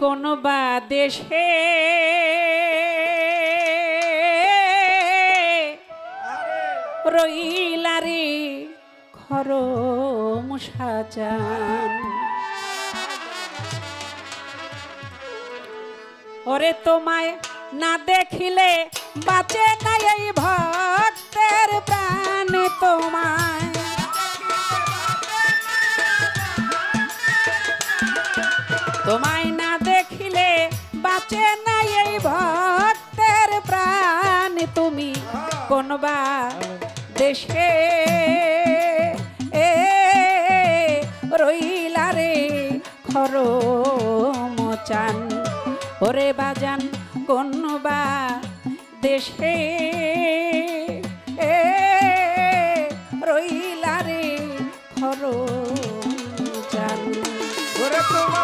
কোন বা দেশে রইলারে খর মুসাজান ওরে তোমায় না দেখিলে বাঁচে না এই ভক্তের দেশে রইলা রে খর মচান ওরে বাজান কোন বা দেশে এ রইলা রে খর জান ওরে তোমার